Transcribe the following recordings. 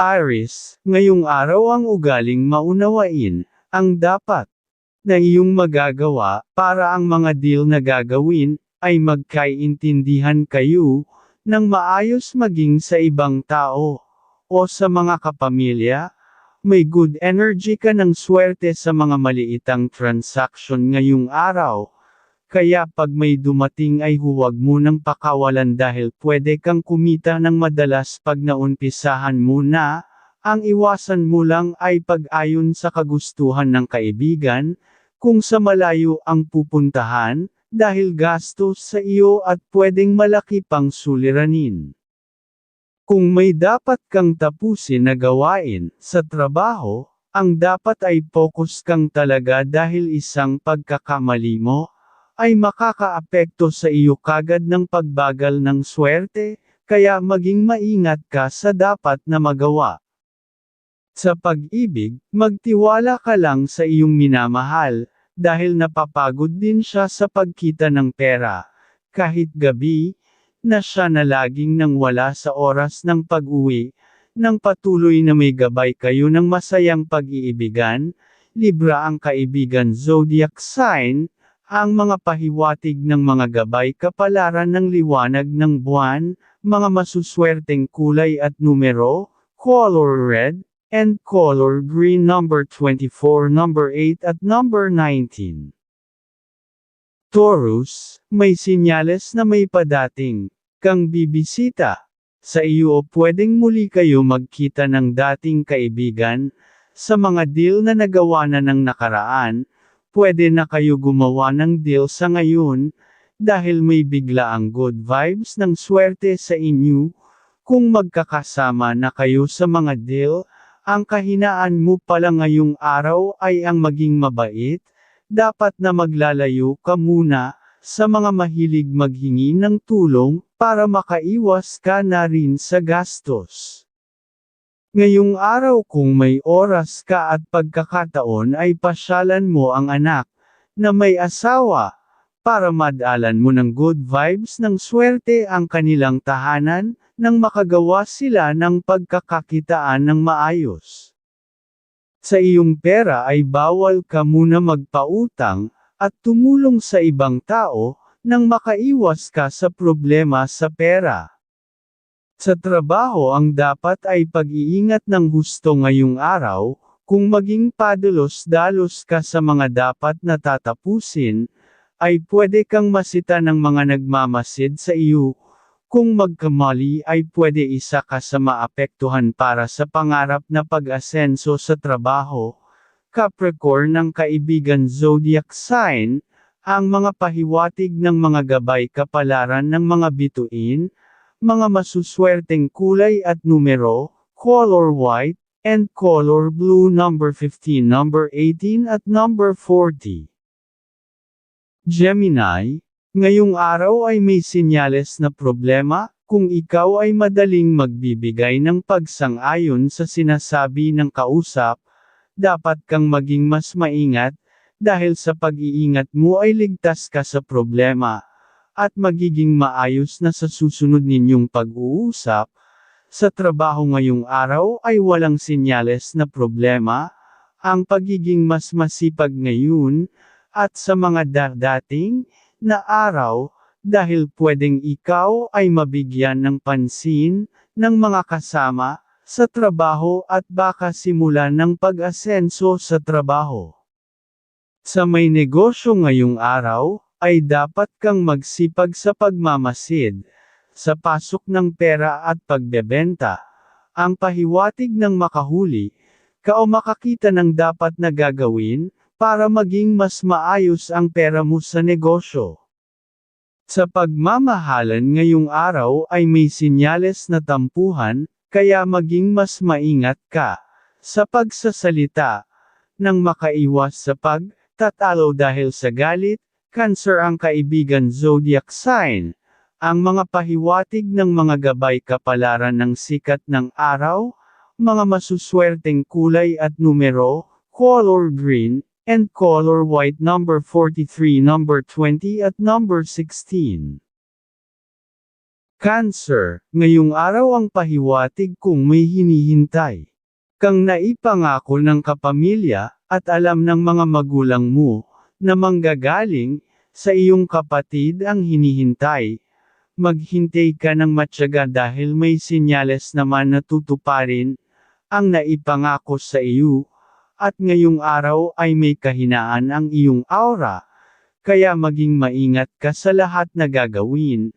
Aris, ngayong araw ang ugaling maunawain, ang dapat na iyong magagawa para ang mga deal na gagawin ay magkaintindihan kayo ng maayos maging sa ibang tao o sa mga kapamilya. May good energy ka ng swerte sa mga maliitang transaction ngayong araw. Kaya pag may dumating ay huwag mo nang pakawalan dahil pwede kang kumita ng madalas pag naumpisahan mo na, ang iwasan mo lang ay pag-ayon sa kagustuhan ng kaibigan, kung sa malayo ang pupuntahan, dahil gastos sa iyo at pwedeng malaki pang suliranin. Kung may dapat kang tapusin na gawain sa trabaho, ang dapat ay focus kang talaga dahil isang pagkakamali mo ay makakaapekto sa iyo kagad ng pagbagal ng swerte, kaya maging maingat ka sa dapat na magawa. Sa pag-ibig, magtiwala ka lang sa iyong minamahal, dahil napapagod din siya sa pagkita ng pera. Kahit gabi, na siya na laging nang wala sa oras ng pag-uwi, nang patuloy na may gabay kayo ng masayang pag-iibigan, Libra ang kaibigan zodiac sign, ang mga pahiwatig ng mga gabay kapalaran ng liwanag ng buwan, mga masuswerteng kulay at numero, color red, and color green number 24, number 8 at number 19. Taurus, may sinyales na may padating kang bibisita sa iyo o pwedeng muli kayo magkita ng dating kaibigan sa mga deal na nagawa na ng nakaraan, pwede na kayo gumawa ng deal sa ngayon dahil may bigla ang good vibes ng swerte sa inyo kung magkakasama na kayo sa mga deal ang kahinaan mo pala ngayong araw ay ang maging mabait, dapat na maglalayo ka muna, sa mga mahilig maghingi ng tulong, para makaiwas ka na rin sa gastos. Ngayong araw kung may oras ka at pagkakataon ay pasyalan mo ang anak, na may asawa, para madalan mo ng good vibes ng swerte ang kanilang tahanan, nang makagawa sila ng pagkakakitaan ng maayos. Sa iyong pera ay bawal ka muna magpautang, at tumulong sa ibang tao, nang makaiwas ka sa problema sa pera. Sa trabaho ang dapat ay pag-iingat ng husto ngayong araw, kung maging padalos-dalos ka sa mga dapat na tatapusin, ay pwede kang masita ng mga nagmamasid sa iyo, kung magkamali ay pwede isa ka sa maapektuhan para sa pangarap na pag-asenso sa trabaho. Capricorn ng kaibigan zodiac sign, ang mga pahiwatig ng mga gabay kapalaran ng mga bituin, mga masuswerteng kulay at numero, color white, and color blue number 15 number 18 at number 40. Gemini, Ngayong araw ay may sinyales na problema, kung ikaw ay madaling magbibigay ng pagsang-ayon sa sinasabi ng kausap, dapat kang maging mas maingat, dahil sa pag-iingat mo ay ligtas ka sa problema, at magiging maayos na sa susunod ninyong pag-uusap. Sa trabaho ngayong araw ay walang sinyales na problema, ang pagiging mas masipag ngayon, at sa mga dadating, na araw, dahil pwedeng ikaw ay mabigyan ng pansin, ng mga kasama, sa trabaho at baka simulan ng pag-asenso sa trabaho. Sa may negosyo ngayong araw, ay dapat kang magsipag sa pagmamasid, sa pasok ng pera at pagbebenta. Ang pahiwatig ng makahuli, ka o makakita ng dapat na gagawin, para maging mas maayos ang pera mo sa negosyo. Sa pagmamahalan ngayong araw ay may sinyales na tampuhan, kaya maging mas maingat ka sa pagsasalita nang makaiwas sa pagtatalo dahil sa galit, Cancer ang kaibigan zodiac sign. Ang mga pahiwatig ng mga gabay kapalaran ng sikat ng araw, mga masuswerteng kulay at numero, color green, and color white number 43 number 20 at number 16. Cancer, ngayong araw ang pahiwatig kung may hinihintay. Kang naipangako ng kapamilya, at alam ng mga magulang mo, na manggagaling, sa iyong kapatid ang hinihintay. Maghintay ka ng matyaga dahil may sinyales naman na tutuparin, ang naipangako sa iyo, at ngayong araw ay may kahinaan ang iyong aura. Kaya maging maingat ka sa lahat na gagawin,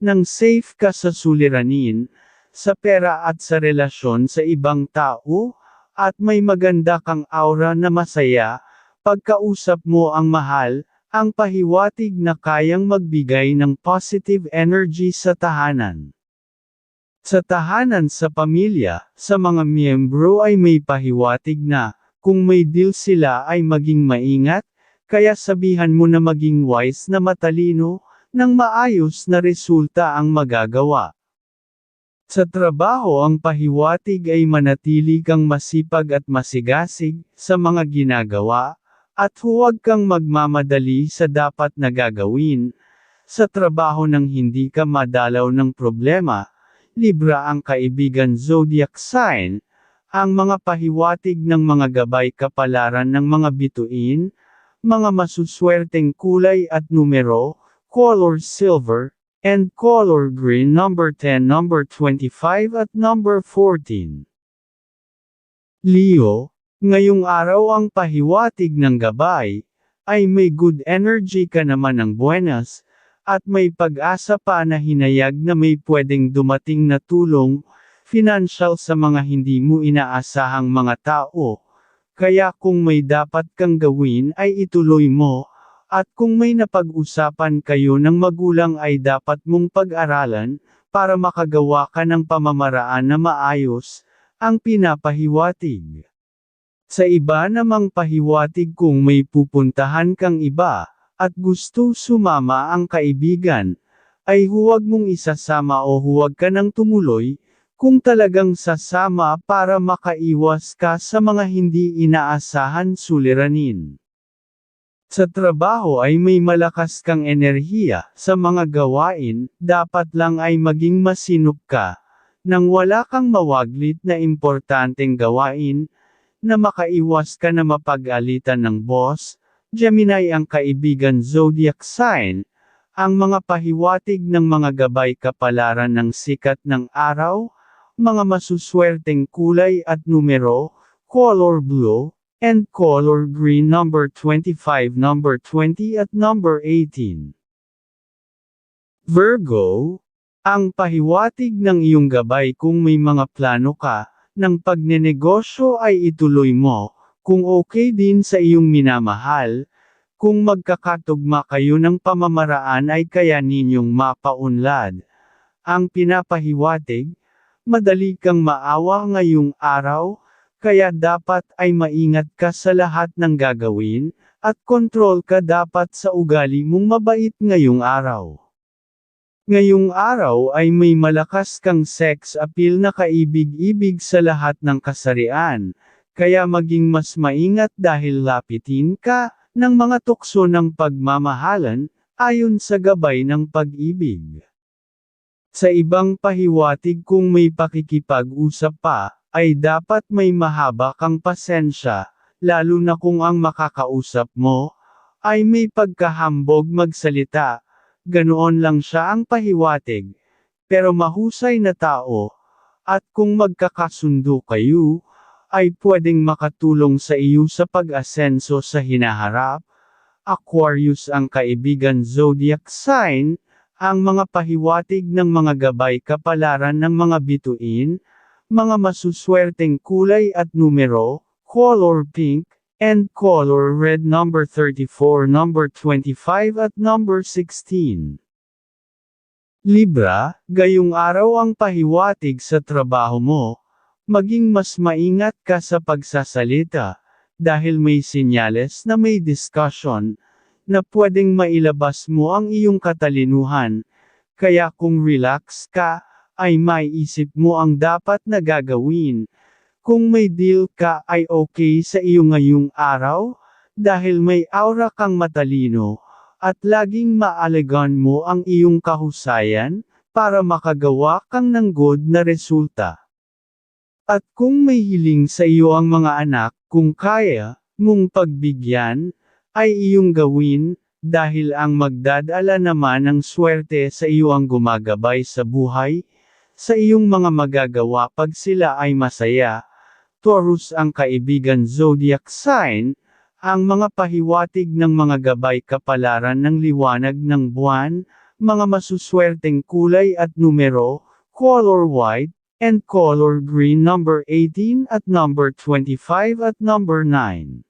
nang safe ka sa suliranin, sa pera at sa relasyon sa ibang tao, at may maganda kang aura na masaya, pagkausap mo ang mahal, ang pahiwatig na kayang magbigay ng positive energy sa tahanan. Sa tahanan sa pamilya, sa mga miyembro ay may pahiwatig na, kung may deal sila ay maging maingat, kaya sabihan mo na maging wise na matalino, nang maayos na resulta ang magagawa. Sa trabaho ang pahiwatig ay manatili kang masipag at masigasig sa mga ginagawa, at huwag kang magmamadali sa dapat na gagawin. Sa trabaho nang hindi ka madalaw ng problema, Libra ang kaibigan zodiac sign, ang mga pahiwatig ng mga gabay kapalaran ng mga bituin, mga masuswerteng kulay at numero, color silver, and color green number 10 number 25 at number 14. Leo, ngayong araw ang pahiwatig ng gabay, ay may good energy ka naman ng buenas, at may pag-asa pa na hinayag na may pwedeng dumating na tulong, financial sa mga hindi mo inaasahang mga tao. Kaya kung may dapat kang gawin ay ituloy mo, at kung may napag-usapan kayo ng magulang ay dapat mong pag-aralan, para makagawa ka ng pamamaraan na maayos, ang pinapahiwatig. Sa iba namang pahiwatig kung may pupuntahan kang iba, at gusto sumama ang kaibigan, ay huwag mong isasama o huwag ka nang tumuloy, kung talagang sasama para makaiwas ka sa mga hindi inaasahan suliranin. Sa trabaho ay may malakas kang enerhiya, sa mga gawain, dapat lang ay maging masinop ka, nang wala kang mawaglit na importanteng gawain, na makaiwas ka na mapag-alitan ng boss, Gemini ang kaibigan zodiac sign, ang mga pahiwatig ng mga gabay kapalaran ng sikat ng araw, mga masuswerteng kulay at numero, color blue, and color green number 25 number 20 at number 18. Virgo, ang pahiwatig ng iyong gabay kung may mga plano ka, ng pagnenegosyo ay ituloy mo, kung okay din sa iyong minamahal, kung magkakatugma kayo ng pamamaraan ay kaya ninyong mapaunlad. Ang pinapahiwatig, madali kang maawa ngayong araw, kaya dapat ay maingat ka sa lahat ng gagawin, at kontrol ka dapat sa ugali mong mabait ngayong araw. Ngayong araw ay may malakas kang sex appeal na kaibig-ibig sa lahat ng kasarian, kaya maging mas maingat dahil lapitin ka, ng mga tukso ng pagmamahalan, ayon sa gabay ng pag-ibig. Sa ibang pahiwatig kung may pakikipag-usap pa, ay dapat may mahaba kang pasensya, lalo na kung ang makakausap mo, ay may pagkahambog magsalita, ganoon lang siya ang pahiwatig, pero mahusay na tao, at kung magkakasundo kayo, ay pwedeng makatulong sa iyo sa pag-asenso sa hinaharap. Aquarius ang kaibigan zodiac sign, ang mga pahiwatig ng mga gabay kapalaran ng mga bituin, mga masuswerteng kulay at numero, color pink, and color red number 34 number 25 at number 16. Libra, gayong araw ang pahiwatig sa trabaho mo, maging mas maingat ka sa pagsasalita, dahil may sinyales na may discussion, na pwedeng mailabas mo ang iyong katalinuhan, kaya kung relax ka, ay maiisip mo ang dapat na gagawin. Kung may deal ka ay okay sa iyo ngayong araw, dahil may aura kang matalino, at laging maalagan mo ang iyong kahusayan, para makagawa kang ng good na resulta. At kung may hiling sa iyo ang mga anak, kung kaya, mong pagbigyan, ay iyong gawin, dahil ang magdadala naman ng swerte sa iyo ang gumagabay sa buhay, sa iyong mga magagawa pag sila ay masaya. Taurus ang kaibigan zodiac sign, ang mga pahiwatig ng mga gabay kapalaran ng liwanag ng buwan, mga masuswerteng kulay at numero, color white, and color green number 18 at number 25 at number 9.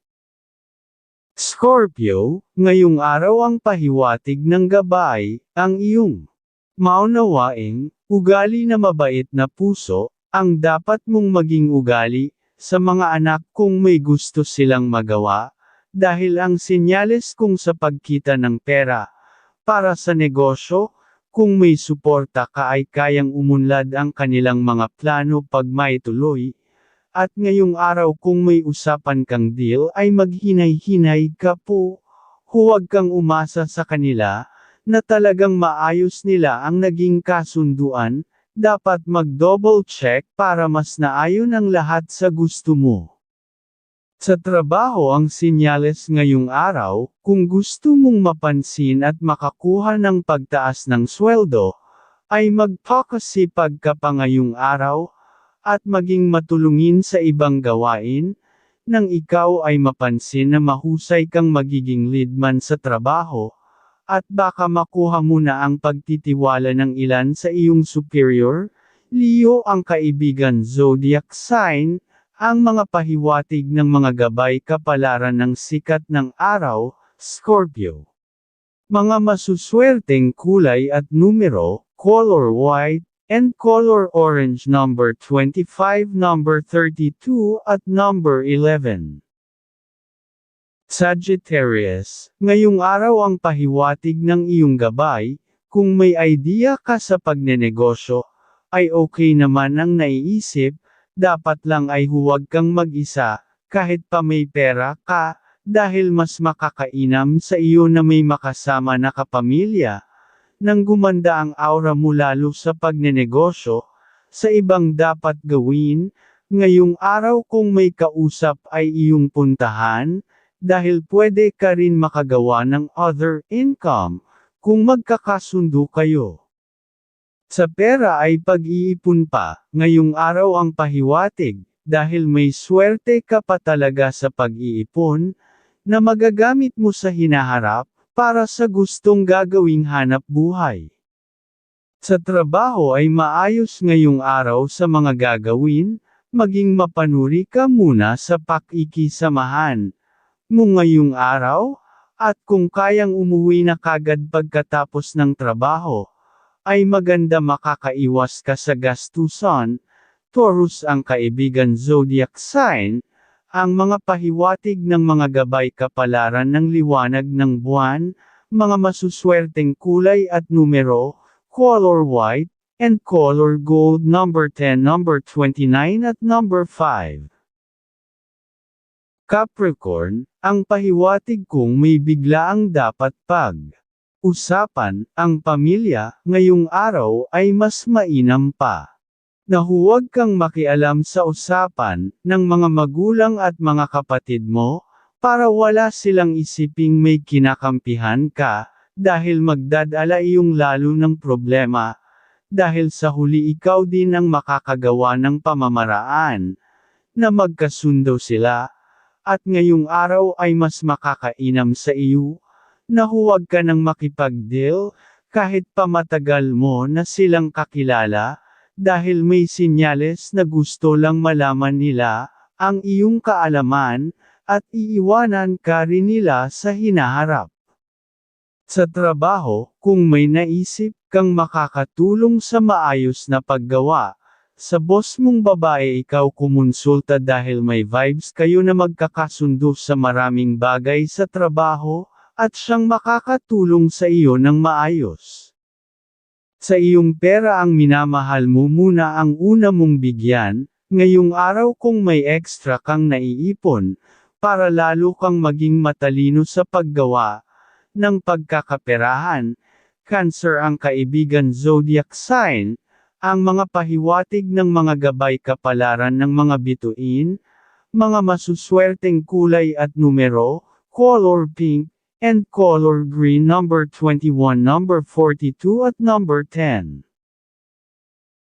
Scorpio, ngayong araw ang pahiwatig ng gabay, ang iyong maunawaing, ugali na mabait na puso, ang dapat mong maging ugali, sa mga anak kung may gusto silang magawa, dahil ang senyales kung sa pagkita ng pera, para sa negosyo, kung may suporta ka ay kayang umunlad ang kanilang mga plano pag may tuloy, at ngayong araw kung may usapan kang deal ay maghinay-hinay ka po, huwag kang umasa sa kanila, na talagang maayos nila ang naging kasunduan, dapat mag-double check para mas naayon ang lahat sa gusto mo. Sa trabaho ang sinyales ngayong araw, kung gusto mong mapansin at makakuha ng pagtaas ng sweldo, ay magpakasipag ka pa ngayong araw, at maging matulungin sa ibang gawain, nang ikaw ay mapansin na mahusay kang magiging leadman sa trabaho, at baka makuha mo na ang pagtitiwala ng ilan sa iyong superior, Leo ang kaibigan zodiac sign, ang mga pahiwatig ng mga gabay kapalaran ng sikat ng araw, Scorpio. Mga masuswerteng kulay at numero, color white, and color orange number 25, number 32, at number 11. Sagittarius, ngayong araw ang pahiwatig ng iyong gabay, kung may idea ka sa pagnenegosyo, ay okay naman ang naiisip, dapat lang ay huwag kang mag-isa, kahit pa may pera ka, dahil mas makakainam sa iyo na may makasama na kapamilya. Nang gumanda ang aura mo lalo sa pagnenegosyo, sa ibang dapat gawin, ngayong araw kung may kausap ay iyong puntahan, dahil pwede ka rin makagawa ng other income, kung magkakasundo kayo. Sa pera ay pag-iipon pa, ngayong araw ang pahiwatig, dahil may swerte ka pa talaga sa pag-iipon, na magagamit mo sa hinaharap, para sa gustong gagawing hanap buhay. Sa trabaho ay maayos ngayong araw sa mga gagawin, maging mapanuri ka muna sa pakikisamahan, mo ngayong araw, at kung kayang umuwi na kagad pagkatapos ng trabaho, ay maganda makakaiwas ka sa gastusan, Taurus ang kaibigan zodiac sign, ang mga pahiwatig ng mga gabay kapalaran ng liwanag ng buwan, mga masuswerteng kulay at numero, color white, and color gold number 10 number 29 at number 5. Capricorn, ang pahiwatig kung may biglaang dapat pag usapan, ang pamilya, ngayong araw ay mas mainam pa. Na huwag kang makialam sa usapan, ng mga magulang at mga kapatid mo, para wala silang isiping may kinakampihan ka, dahil magdadala iyong lalo ng problema, dahil sa huli ikaw din ang makakagawa ng pamamaraan, na magkasundo sila, at ngayong araw ay mas makakainam sa iyo, na huwag ka nang makipag-deal, kahit pa matagal mo na silang kakilala, dahil may sinyales na gusto lang malaman nila, ang iyong kaalaman, at iiwanan ka rin nila sa hinaharap. Sa trabaho, kung may naisip kang makakatulong sa maayos na paggawa, sa boss mong babae ikaw kumonsulta dahil may vibes kayo na magkakasundo sa maraming bagay sa trabaho, at siyang makakatulong sa iyo ng maayos. Sa iyong pera ang minamahal mo muna ang una mong bigyan, ngayong araw kung may extra kang naiipon, para lalo kang maging matalino sa paggawa ng pagkakaperahan, Cancer ang kaibigan zodiac sign, ang mga pahiwatig ng mga gabay kapalaran ng mga bituin, mga masuswerteng kulay at numero, color pink, and color green number 21 number 42 at number 10.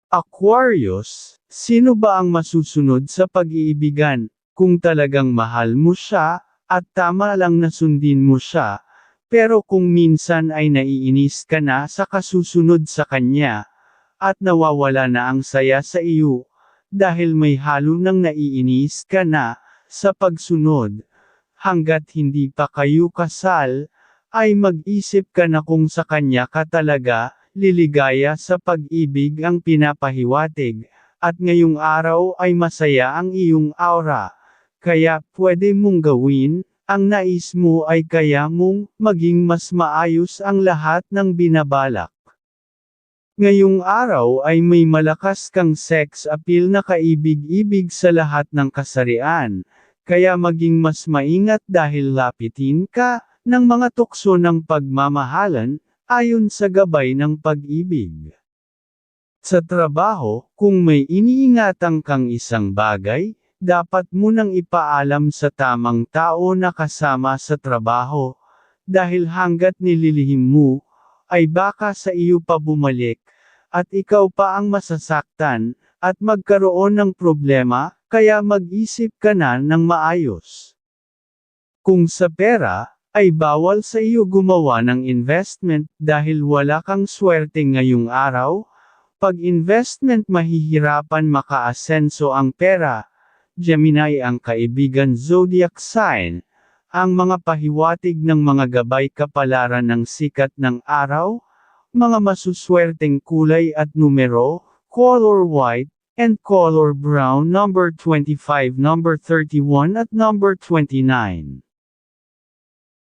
Aquarius, sino ba ang masusunod sa pag-iibigan, kung talagang mahal mo siya, at tama lang na sundin mo siya, pero kung minsan ay naiinis ka na sa kasusunod sa kanya, at nawawala na ang saya sa iyo, dahil may halo ng naiinis ka na, sa pagsunod, hanggat hindi pa kayo kasal, ay mag-isip ka na kung sa kanya ka talaga, liligaya sa pag-ibig ang pinapahiwatig, at ngayong araw ay masaya ang iyong aura. Kaya pwede mong gawin, ang nais mo ay kaya mong maging mas maayos ang lahat ng binabalak. Ngayong araw ay may malakas kang sex appeal na kaibig-ibig sa lahat ng kasarian, kaya maging mas maingat dahil lapitin ka ng mga tukso ng pagmamahalan, ayon sa gabay ng pag-ibig. Sa trabaho, kung may iniingatan kang isang bagay, dapat mo nang ipaalam sa tamang tao na kasama sa trabaho, dahil hanggat nililihim mo, ay baka sa iyo pa bumalik, at ikaw pa ang masasaktan, at magkaroon ng problema, kaya mag-isip ka na ng maayos. Kung sa pera, ay bawal sa iyo gumawa ng investment dahil wala kang swerte ngayong araw, pag investment mahihirapan makaasenso ang pera, Gemini ang kaibigan zodiac sign, ang mga pahiwatig ng mga gabay kapalaran ng sikat ng araw, mga masuswerteng kulay at numero, color white, and color brown number 25 number 31 at number 29.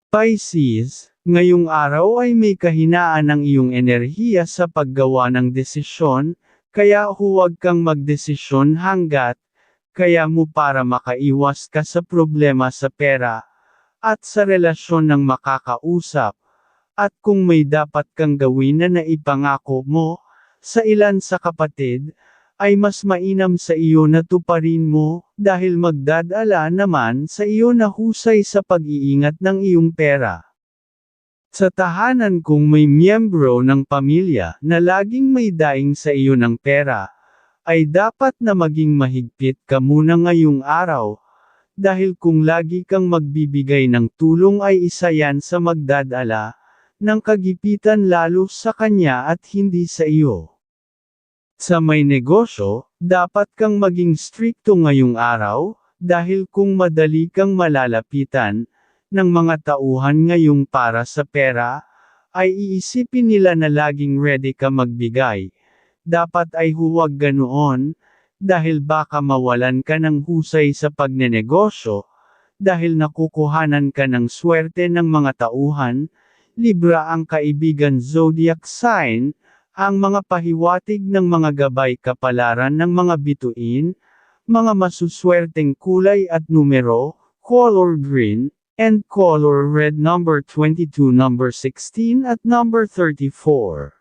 Pisces, ngayong araw ay may kahinaan ng iyong enerhiya sa paggawa ng desisyon, kaya huwag kang magdesisyon hanggat, kaya mo para makaiwas ka sa problema sa pera, at sa relasyon ng makakausap, at kung may dapat kang gawin na naipangako mo, sa ilan sa kapatid, ay mas mainam sa iyo na tuparin mo, dahil magdadala naman sa iyo na husay sa pag-iingat ng iyong pera. Sa tahanan kung may miyembro ng pamilya na laging may daing sa iyo ng pera, ay dapat na maging mahigpit ka muna ngayong araw, dahil kung lagi kang magbibigay ng tulong ay isa yan sa magdadala, ng kagipitan lalo sa kanya at hindi sa iyo. Sa may negosyo, dapat kang maging strikto ngayong araw, dahil kung madali kang malalapitan, ng mga tauhan ngayong para sa pera, ay iisipin nila na laging ready ka magbigay. Dapat ay huwag ganoon, dahil baka mawalan ka ng husay sa pagnenegosyo, dahil nakukuhanan ka ng swerte ng mga tauhan, Libra ang kaibigan zodiac sign, ang mga pahiwatig ng mga gabay kapalaran ng mga bituin, mga masuswerteng kulay at numero, color green, and color red number 22 number 16 at number 34.